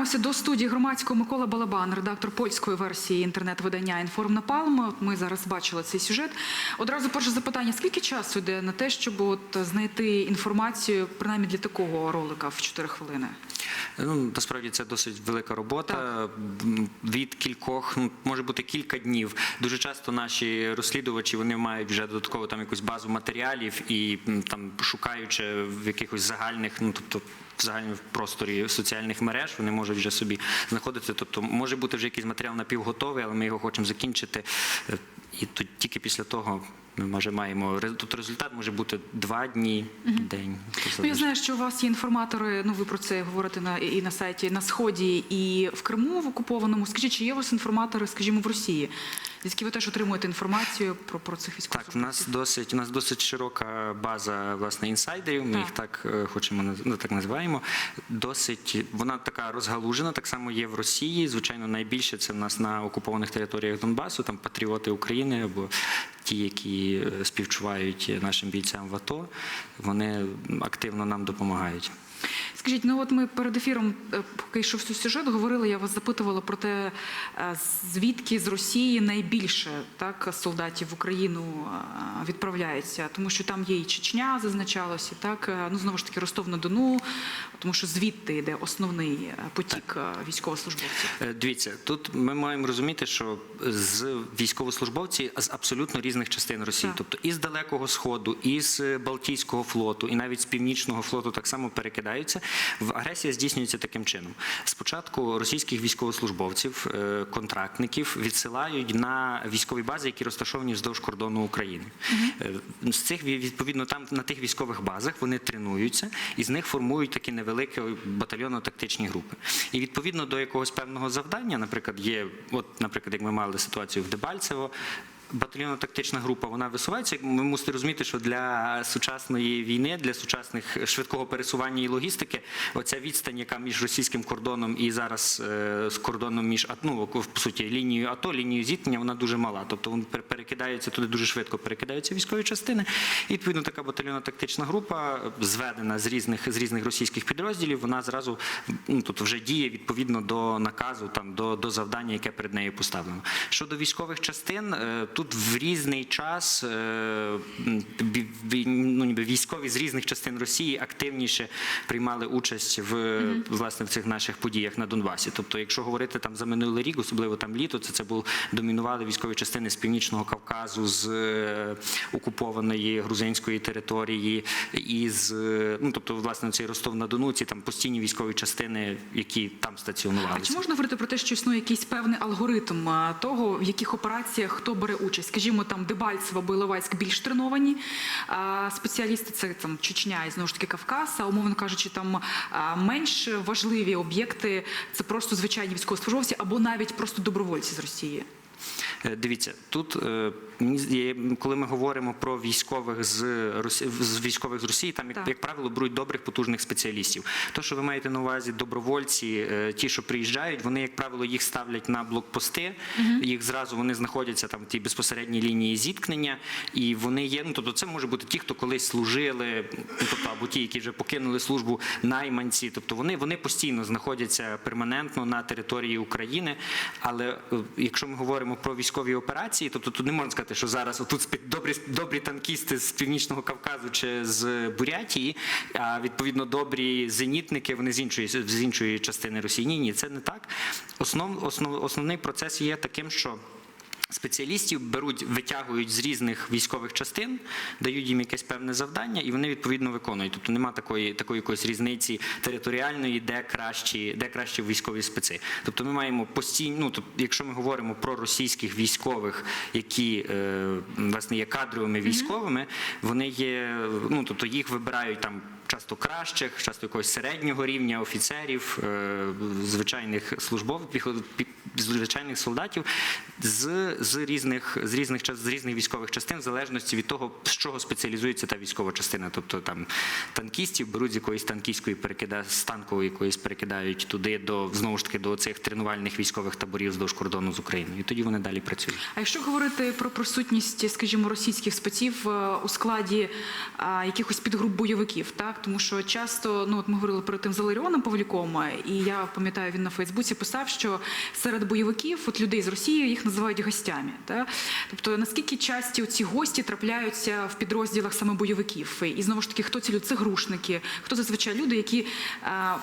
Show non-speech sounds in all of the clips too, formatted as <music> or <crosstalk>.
повертаємося до студії громадського Микола Балабан, редактор польської версії інтернет-видання «Інформ Напалм». Ми зараз бачили цей сюжет. Одразу перше запитання: скільки часу йде на те, щоб от знайти інформацію, принаймні для такого ролика в 4 хвилини? Ну, насправді це досить велика робота. М, Від кількох, ну, може бути кілька днів. Дуже часто наші розслідувачі вони мають вже додатково там якусь базу матеріалів і там шукаючи в якихось загальних, ну тобто. В просторі соціальних мереж вони можуть вже собі знаходитися. Тобто може бути вже якийсь матеріал напівготовий, але ми його хочемо закінчити. І тут тільки після того ми вже маємо тут результат може бути два дні, день. Ну, я знаю, що у вас є інформатори. Ну ви про це говорите на і на сайті на сході і в Криму в окупованому. Скажіть, чи є у вас інформатори, скажімо, в Росії? Звідки ви теж отримуєте інформацію про, про цих Так, у нас досить у нас досить широка база власне інсайдерів. Ми Так. їх так е, хочемо ну, так називаємо. Досить вона така розгалужена. Так само є в Росії. Звичайно, найбільше це в нас на окупованих територіях Донбасу. Там патріоти України або ті, які е, співчувають нашим бійцям в АТО. Вони активно нам допомагають. Скажіть, ну от ми перед ефіром, е, поки йшов сюжет, говорили, я вас запитувала про те, е, звідки з Росії найбільше так солдатів в Україну е, відправляється, тому що там є і Чечня, зазначалося, так ну знову ж таки Ростов на Дону, тому що звідти йде основний потік військовослужбовців. Дивіться, тут ми маємо розуміти, що з військовослужбовці з абсолютно різних частин Росії, Так. тобто із далекого сходу, із е, Балтійського флоту, і навіть з північного флоту так само перекидаються. В агресія здійснюється таким чином. Спочатку російських військовослужбовців, е, контрактників відсилають на військові бази, які розташовані вздовж кордону України. Е, З цих відповідно там на тих військових базах вони тренуються і з них формують такі невеликі батальйонно-тактичні групи. І відповідно до якогось певного завдання, наприклад, є, от, наприклад, як ми мали ситуацію в Дебальцево. Батальйонно-тактична група вона висувається. Ми мусите розуміти, що для сучасної війни, для сучасних швидкого пересування і логістики, оця відстань, яка між російським кордоном і зараз е, з кордоном між ну, по суті лінією АТО, лінією зіткнення, вона дуже мала. Тобто вони пер- перекидаються туди дуже швидко, перекидаються військові частини. І відповідно така батальйонно-тактична група, е, зведена з різних з різних російських підрозділів, вона зразу ну, тобто вже діє відповідно до наказу, там до, до завдання, яке перед нею поставлено. Щодо військових частин, е, тут в різний час е, ну, ніби військові з різних частин Росії активніше приймали участь в власне в цих наших подіях на Донбасі. Тобто, якщо говорити там за минулий рік, особливо там літо, це це був домінували військові частини з північного Кавказу, з е, окупованої грузинської території, і з е, ну тобто, власне, цей Ростов на Дону, ці там постійні військові частини, які там А чи можна говорити про те, що існує якийсь певний алгоритм того, в яких операціях хто бере участь? Скажімо, там Дебальцево, Біловайськ більш треновані спеціалісти, це там Чечня і знову ж таки Кавказ, а умовно кажучи, там менш важливі об'єкти це просто звичайні військовослужбовці або навіть просто добровольці з Росії. Е, Дивіться, тут е, коли ми говоримо про військових з з військових з Росії, там як, як правило беруть добрих потужних спеціалістів. То, що ви маєте на увазі, добровольці, е, ті, що приїжджають, вони, як правило, їх ставлять на блокпости. Їх зразу вони знаходяться там в тій безпосередній лінії зіткнення, і вони є. Ну тобто, це може бути ті, хто колись служили, ну, тобто або ті, які вже покинули службу, найманці. Тобто вони, вони постійно знаходяться перманентно на території України. Але якщо ми говоримо про військові операції, тобто тут не можна сказати, що зараз отут добрі, добрі танкісти з північного Кавказу чи з Бурятії, а відповідно добрі зенітники, вони з іншої з іншої частини Росії. Ні, ні, це не так. Основ, основ, основний процес є таким, що. Спеціалістів беруть, витягують з різних військових частин, дають їм якесь певне завдання, і вони відповідно виконують. Тобто немає такої такої якоїсь різниці територіальної, де кращі, де кращі військові спеці. Тобто ми маємо постійно, ну тобто, якщо ми говоримо про російських військових, які е, власне є кадровими військовими, вони є, ну тобто їх вибирають там. Часто кращих, часто якогось середнього рівня офіцерів, е, звичайних службових, звичайних солдатів з, з різних з різних з різних військових частин, в залежності від того, з чого спеціалізується та військова частина. Тобто там танкістів беруть з якоїсь танкістської перекида з танкової якоїсь перекидають туди до знову ж таки до цих тренувальних військових таборів вздовж кордону з Україною. І тоді вони далі працюють. А якщо говорити про присутність, скажімо, російських спеців е, у складі а, якихось підгруп бойовиків, так тому що часто, ну от ми говорили про тим з Валеріоном Павлюком, е, і я пам'ятаю, він на Фейсбуці писав, що серед бойовиків, от людей з Росії, їх називають гостями. Да? Тобто наскільки часті ці гості трапляються в підрозділах саме бойовиків? І знову ж таки, хто ці люди? Це грушники, хто зазвичай люди, які. а,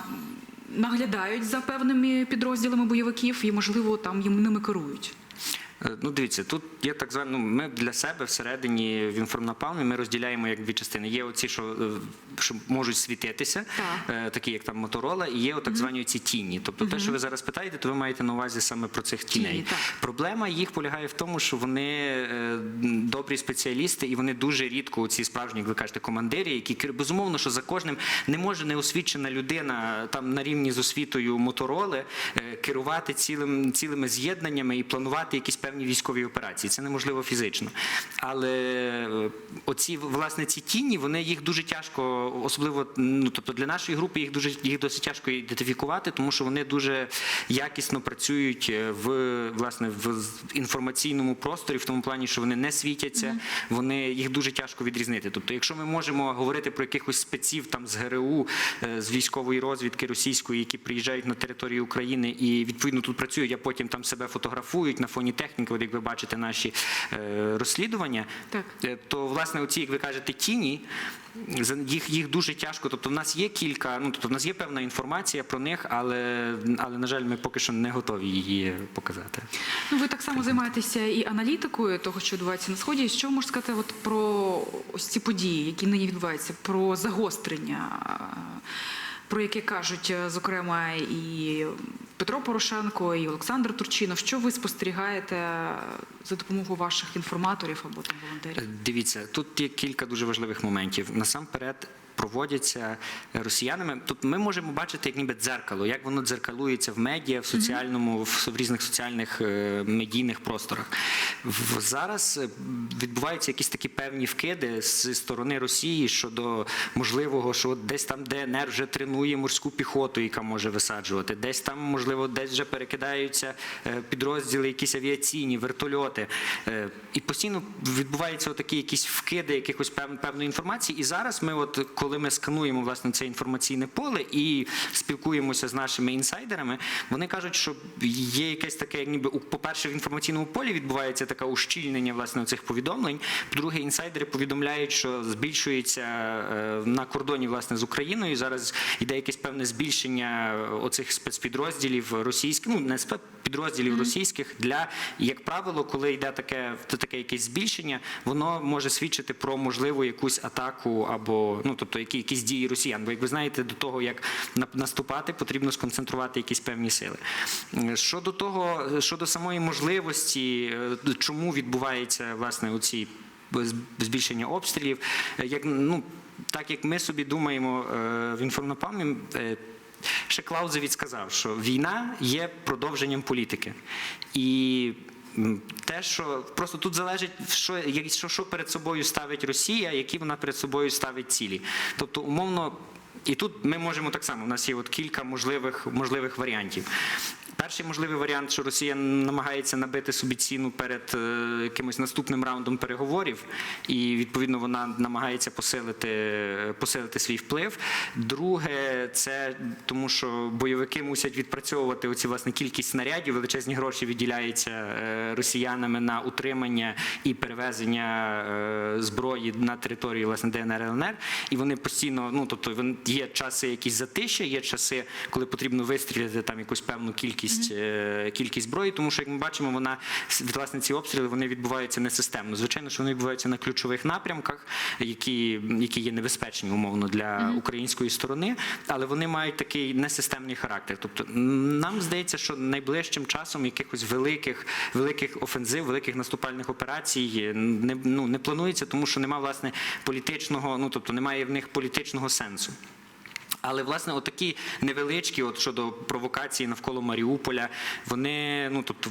Наглядають за певними підрозділами бойовиків і, можливо, там їм ними керують. Е, Ну, дивіться, тут є так звані, ну, ми для себе всередині в інформнапалмі ми розділяємо як дві частини. Є оці, що, е, що можуть світитися, Так. е, такі як там Моторола, і є так звані ці тіні. Тобто те, що ви зараз питаєте, то ви маєте на увазі саме про цих тіней. Тіні. Проблема їх полягає в тому, що вони добрі спеціалісти, і вони дуже рідко ці справжні, як ви кажете, командирі, які безумовно, що за кожним не може неосвічена людина там на рівні з освітою мотороли керувати цілим, цілими з'єднаннями і планувати якісь певні військові операції. Це неможливо фізично. Але е, оці власне ці тіні, вони їх дуже тяжко, особливо ну тобто для нашої групи їх дуже їх досить тяжко ідентифікувати, тому що вони дуже якісно працюють е, в власне в інформаційному просторі, в тому плані, що вони не світяться, вони їх дуже тяжко відрізнити. Тобто, якщо ми можемо говорити про якихось спеців там з ГРУ, е, з військової розвідки російської, які приїжджають на територію України і відповідно тут працюють, а потім там себе фотографують на фоні техніки, от як ви бачите наші е, розслідування, Так. Е, то власне оці, як ви кажете, тіні. Їх, їх дуже тяжко. Тобто, в нас є кілька, ну тобто в нас є певна інформація про них, але, але на жаль, ми поки що не готові її показати. Ну, ви так само займаєтеся і аналітикою того, що відбувається на сході. Що ви можете сказати от про ось ці події, які нині відбуваються, про загострення, е, про яке кажуть, зокрема, і Петро Порошенко, і Олександр Турчинов. Що ви спостерігаєте за допомогою ваших інформаторів або там волонтерів? Е, Дивіться, тут є кілька дуже важливих моментів. Насамперед проводяться росіянами. Тут ми можемо бачити як ніби дзеркало, як воно дзеркалується в медіа, в соціальному, в, різних соціальних е, медійних просторах. Зараз е, відбуваються якісь такі певні вкиди з сторони Росії щодо можливого, що десь там ДНР вже тренує морську піхоту, яка може висаджувати, десь там, можливо, десь вже перекидаються е, підрозділи, якісь авіаційні, вертольоти. Е, І постійно відбуваються такі якісь вкиди якихось пев- певної інформації. І зараз ми, от коли ми скануємо власне це інформаційне поле і спілкуємося з нашими інсайдерами, вони кажуть, що є якесь таке, ніби по-перше, в інформаційному полі відбувається таке ущільнення власне цих повідомлень. По-друге, інсайдери повідомляють, що збільшується е, на кордоні власне з Україною. Зараз йде якесь певне збільшення оцих спецпідрозділів російських, ну не спецпідрозділів російських для, як правило, коли йде таке таке якесь збільшення, воно може свідчити про можливу якусь атаку або ну тобто які, якісь дії росіян. Бо як ви знаєте, до того як наступати, потрібно сконцентрувати якісь певні сили. Е, Щодо того, щодо самої можливості, е, чому відбувається власне оці з- збільшення обстрілів, е, як ну так як ми собі думаємо в інформопамі. е, Ще Клаузевіць сказав, що війна є продовженням політики. І те, що просто тут залежить, що, що, що перед собою ставить Росія, які вона перед собою ставить цілі. Тобто, умовно, і тут ми можемо так само, у нас є от кілька можливих, можливих варіантів. Перший можливий варіант, що Росія намагається набити собі ціну перед е, якимось наступним раундом переговорів, і відповідно вона намагається посилити, посилити свій вплив. Друге, це тому, що бойовики мусять відпрацьовувати оці власне кількість снарядів, величезні гроші виділяються е, росіянами на утримання і перевезення е, зброї на території власне ДНР ЛНР. І вони постійно, ну тобто є часи якісь затиші, є часи, коли потрібно вистріляти там якусь певну кількість, е, кількість зброї, тому що як ми бачимо, вона власне ці обстріли вони відбуваються несистемно. Звичайно, що вони відбуваються на ключових напрямках, які, які є небезпечні умовно для української сторони, але вони мають такий несистемний характер. Тобто нам здається, що найближчим часом якихось великих великих офензив, великих наступальних операцій не, ну, не планується, тому що немає власне політичного, ну тобто немає в них політичного сенсу. Але власне, отакі невеличкі, от щодо провокації навколо Маріуполя, вони ну тобто.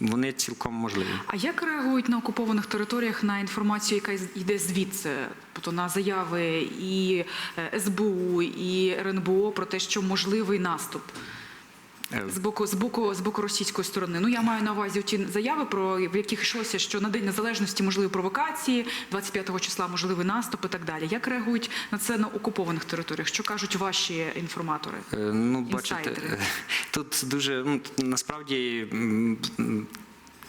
Вони цілком можливі. А як реагують на окупованих територіях на інформацію, яка йде звідси, тобто на заяви і е, СБУ, і РНБО про те, що можливий наступ? З боку, з боку, з боку російської сторони. Ну я маю на увазі ті заяви, про в яких йшлося, що на день незалежності можливі провокації, 25 числа можливий наступ і так далі. Як реагують на це на окупованих територіях? Що кажуть ваші інформатори? Е, Ну, бачите, Інсайдери. е, <laughs> тут дуже ну, насправді.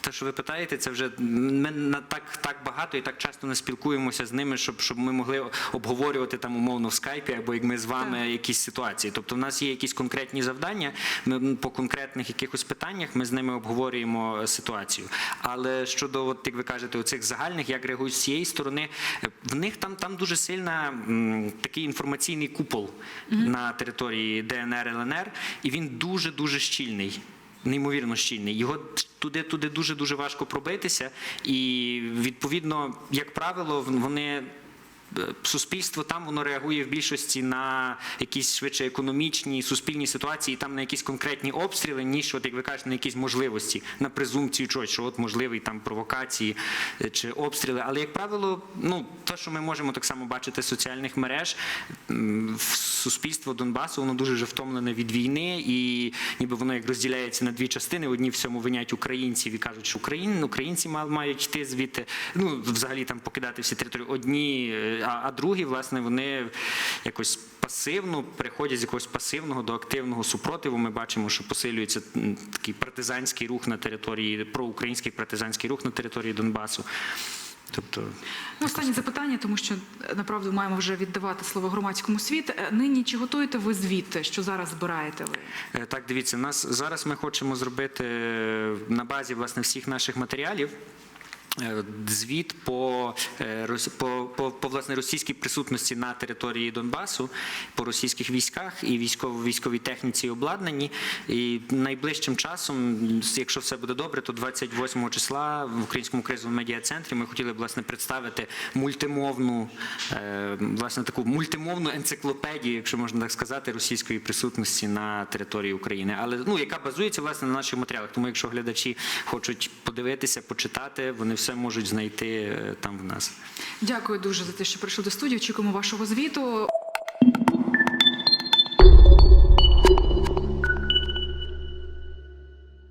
Те, що ви питаєте, це вже ми на так, так багато і так часто не спілкуємося з ними, щоб, щоб ми могли обговорювати там умовно в скайпі, або як ми з вами Так. якісь ситуації. Тобто, в нас є якісь конкретні завдання. Ми по конкретних якихось питаннях ми з ними обговорюємо е, ситуацію. Але щодо, от, як ви кажете, оцих загальних, як реагують з цієї сторони, е, в них там, там дуже сильна м, такий інформаційний купол на території ДНР ЛНР, і він дуже дуже щільний. Неймовірно щільний. Його туди туди дуже дуже важко пробитися, і відповідно, як правило, вони. Суспільство там воно реагує в більшості на якісь швидше економічні суспільні ситуації, там на якісь конкретні обстріли, ніж от як ви кажете, на якісь можливості, на презумпцію чогось, що от можливий там провокації е, чи обстріли. Але як правило, ну те, що ми можемо так само бачити соціальних мереж, суспільство Донбасу воно дуже вже втомлене від війни, і ніби воно як розділяється на дві частини. Одні в цьому винять українців і кажуть, що Україн, українці ма- мають йти звідти, ну взагалі там покидати всі території. Одні, е, а, а другі, власне, вони якось пасивно переходять з якогось пасивного до активного супротиву. Ми бачимо, що посилюється такий партизанський рух на території, проукраїнський партизанський рух на території Донбасу. Тобто Ну, останнє запитання, тому що е, направду маємо вже віддавати слово громадському світу. Е, Нині чи готуєте ви звіт, що зараз збираєте ви? Е, Так, дивіться, нас зараз ми хочемо зробити на базі власне всіх наших матеріалів. Е, Звіт по, е, по, по, по власне російській присутності на території Донбасу, по російських військах і військово військовій техніці і обладнанні. І найближчим часом, якщо все буде добре, то 28 числа в Українському кризовому медіа-центрі ми хотіли власне представити мультимовну, е, власне таку мультимовну енциклопедію, якщо можна так сказати, російської присутності на території України, але ну яка базується власне на наших матеріалах. Тому якщо глядачі хочуть подивитися, почитати, вони все можуть знайти е, там в нас. Дякую дуже за те, що прийшли до студії. Очікуємо вашого звіту.